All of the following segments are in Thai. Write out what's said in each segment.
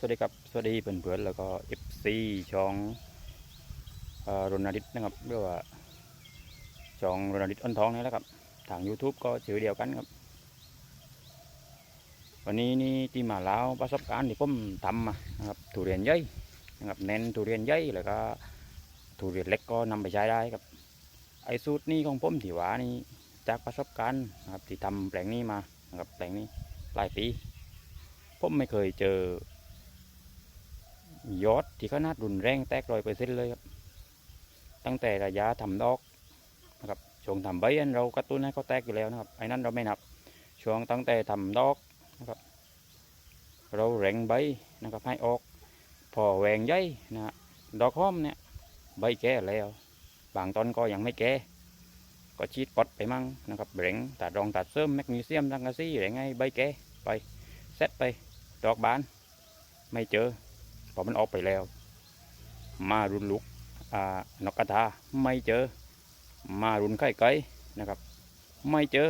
สวัสดีครับ สวัสดีเพื่อนๆแล้วก็เอฟซีช่องเอ่อรณดิตนะครับเรียกว่าช่องรณดิตอ้นทองนี่แหละครับ ทาง YouTube ก็ชื่อเดียวกันครับ วันนี้นี่ที่มาเล่าประสบการณ์ที่ผมทำมานะครับทุเรียนใหญ่นะครับเน้นทุเรียนใหญ่แล้วก็ทุเรียนเล็กก็นำไปใช้ได้ครับ ไอ้สูตรนี้ของผมที่ว่านี่จากประสบการณ์นะครับที่ทำแปลงนี้มานะครับแปลงนี้หลายปีผมไม่เคยเจอ ยอดที่ขนาดรุนแรงแตกรอยเปอร์เซ็นต์เลยครับ ตั้งแต่ระยะทำดอกนะครับช่วงทำใบอันเรากระตุ้นให้เขาแตกอยู่แล้วนะครับไอ้นั้นเราไม่นับ ช่วงตั้งแต่ทำดอกนะครับเราแรงใบนะครับให้ออก พอแหวงใยนะฮะดอกหอมเนี่ยใบแก่แล้ว บางต้นก็ยังไม่แก่ก็ชีดปอดไปมั่งนะครับแหงตัดรองตัดเสริมแมกนีเซียมสังกะสีแหงให้ใบแก่ไปเซตไปดอกบาน ไม่เจอ อมันออกไปแล้ว มารุนลุกนกกระทาไม่เจอ มารุนไข่ไก่นะครับ ไม่เจอ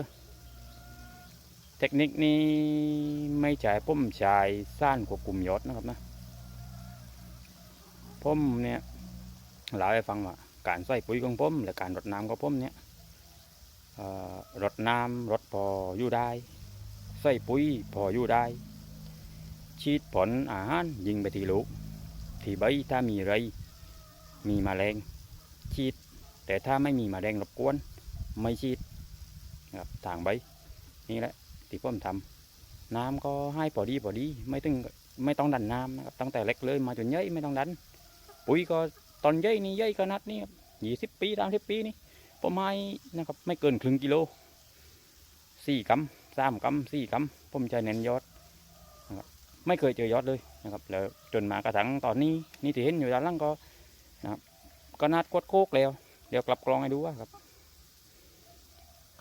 เทคนิคนี้ไม่ใช่ผมใช้ซ่านควบคุมยอดนะครับนะผมเนี่ยเล่าให้ฟังว่าการใส่ปุ๋ยของผมและการรดน้ำของผมเนี่ยรดน้ำรดพออยู่ได้ ใส่ปุ๋ยพออยู่ได้ ฉีดผลอาหารยิงไปที่ลูก ที่ใบถ้ามีไร มีแมลงฉีด แต่ถ้าไม่มีแมลงรบกวน ไม่ฉีดนะครับทางใบ นี่แหละที่ผมทำน้ำก็ให้พอดีพอดี ไม่ต้องไม่ต้องดันน้ำนะครับตั้งแต่เล็กเลยมาจนใหญ่ไม่ต้องดัน ปุ๋ยก็ตอนใหญ่นี่ใหญ่ขนาดนี้ครับยี่สิบปีสามสิบปีนี่ผมให้นะครับไม่เกินครึ่งกิโลสี่กำสามกำสี่กำผมจะเน้นยอดนะครับ ไม่เคยเจอยอดเลยนะครับแล้วจนมากระทั่งตอนนี้นี่ที่เห็นอยู่ด้านล่างก็นะครับขนาดกดโคกแล้ว เดี๋ยวกลับกลองให้ดูว่าครับ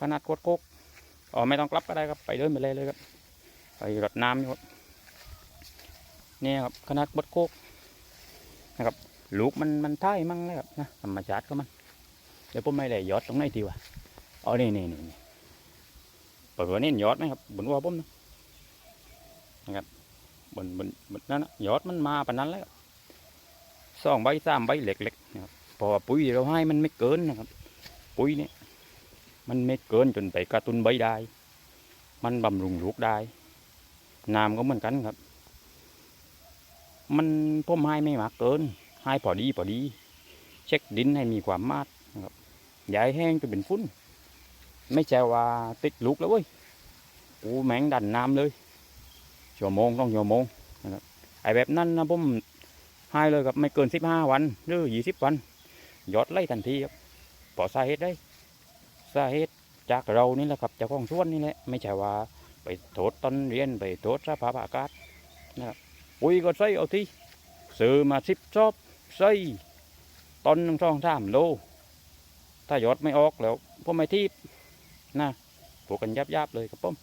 ขนาดกดโคกอ๋อไม่ต้องกลับก็ได้ครับไปเดินไปเลยเลยครับไปรดน้ำอยู่ครับเนี่ยครับขนาดกดโคกนะครับลูกมันมันท้ายมั่งเลยครับนะธรรมชาติก็มันเดี๋ยวผมไม่ได้ยอดตรงไหนทีวะอ๋อนี่นี่นี่นี่เปิดว่านี่ยอดไหมครับบนหัวผมนะครับ นบนบนนั่นนะยอดมันมาปานนั้นแล้วสองใบสามใบเล็กๆนะครับพอปุ๋ยเราให้มันไม่เกินนะครับ ปุ๋ยเนี่ยมันไม่เกินจนไปกระตุนใบได้ มันบำรุงลูกได้น้ำก็เหมือนกันครับ มันพ่มให้ไม่มากเกินให้พอดีพอดี เช็คดินให้มีความมาดนะครับย่าให้แห้งจนเป็นฟุ้นไม่ใช่ว่าติดลูกแล้วเว้ยโอ้แมงดันน้ำเลย ชั่วโมงต้องชั่วโมงนะครับไอแบบนั้นนะผมให้เลยครับไม่เกินสิบห้าวันหรือยี่สิบวันยอดไล่ทันทีครับพอสาเหตุได้สาเหตุจากเรานี่แหละครับจากของสวนนี่แหละไม่ใช่ว่าไปโทษต้นเรียนไปโทษสภาพอากาศนะครับปุ๋ยก็ใส่เอาที่ซื้อมาสิบชอบใส่ต้นหนึ่งสองสามโลถ้ายอดไม่ออกแล้วผมไม่ทีบนะปลูกกันยับๆเลยครับผม